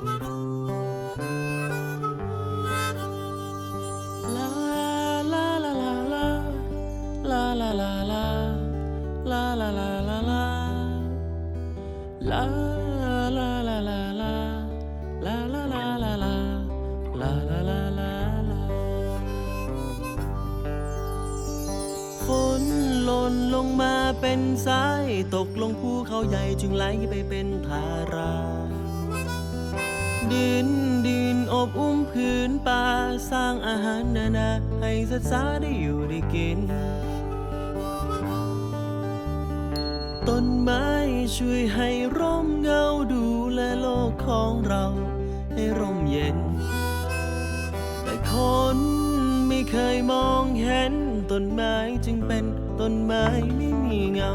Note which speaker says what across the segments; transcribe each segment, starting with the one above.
Speaker 1: หล่นลงมาเป็นสาย ตกลงภูเขาใหญ่จึงไหลไปเป็นธารา ดินดินอบอุ้มพื้นป่าสร้างอาหารนานา ให้สัตว์สาได้อยู่ได้กิน ต้นไม้ช่วยให้ร่มเงาดูแลโลกของเราให้ร่มเย็น แต่คนไม่เคยมองเห็นต้นไม้จึงเป็นต้นไม้ไม่มีเงา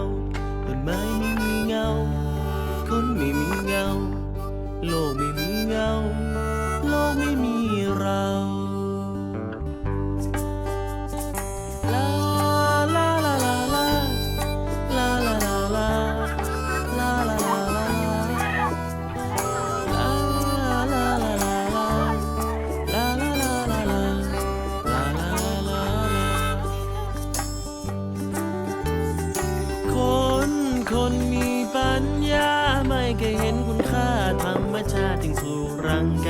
Speaker 1: รังแก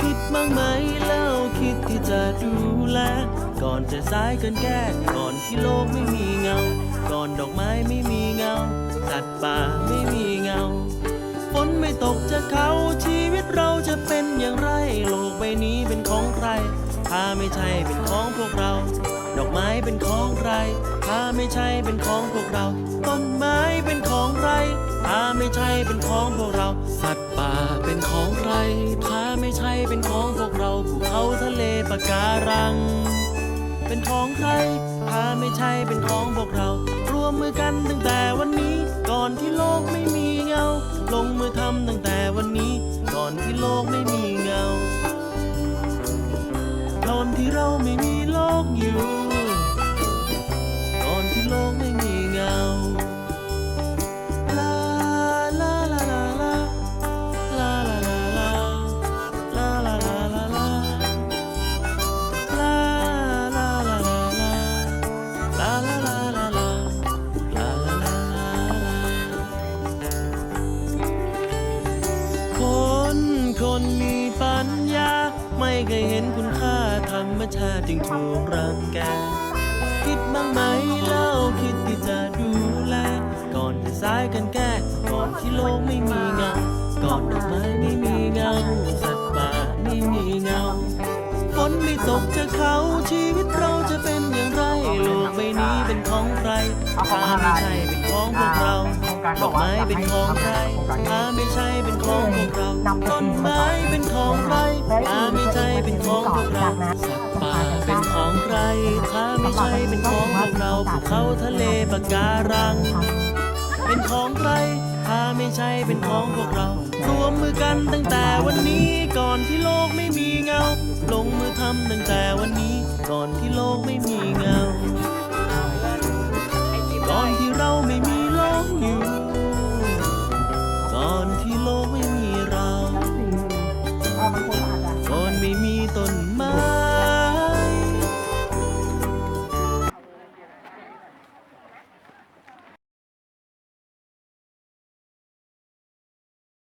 Speaker 1: คิดบ้างไหมแล้วคิดที่จะดูแล ก่อนจะสายเกินแก้ ก่อนที่โลกไม่มีเงา ก่อนดอกไม้ไม่มีเงา สัตว์ป่าไม่มีเงา ฝนไม่ตกจากเขาชีวิตเราจะเป็นอย่างไร โลกใบนี้เป็นของใคร ถ้าไม่ใช่เป็นของพวกเรา เป็นของใคร ถ้าไม่ใช่เป็นของพวกเรา ต้นไม้เป็นของใคร ถ้าไม่ใช่เป็นของพวกเรา สัตว์ป่าเป็นของใคร ถ้าไม่ใช่เป็นของพวกเราภูเขาทะเลปะการัง เป็นของใคร ถ้าไม่ใช่เป็นของพวกเรา รวมมือกันตั้งแต่วันนี้ ก่อนที่โลกไม่มีเงา ลงมือทำตั้งแต่วันนี้ ไม่เคยเห็นคุณค่าธรรมชาติจึงถูกรังแก คิดบ้างไหมเล่าคิดที่จะดูแล ก่อนจะสายกันแก้ก่อนที่โลกไม่มีเงา ก่อนดอกไม้ไม่มีเงา สัตว์ป่าไม่มีเงาฝนไม่ตกจากเขาชีวิตเราจะเป็นอย่างไรโลกใบนี้เป็นของใครถ้าไม่ใช่เป็นของพวกเรา ดอกไม้เป็นของใครถ้าไม่ใช่เป็นของพวกเราต้นไม้เป็นของใครถ้าไม่ใช่เป็นของพวกเราสัตว์ป่าเป็นของใครถ้าไม่ใช่เป็นของพวกเราภูเขาทะเลปะการัง เป็นของใครถ้าไม่ใช่เป็นของพวกเรารวมมือกันตั้งแต่วันนี้ก่อนที่โลกไม่มีเงา ลงมือทำตั้งแต่วันนี้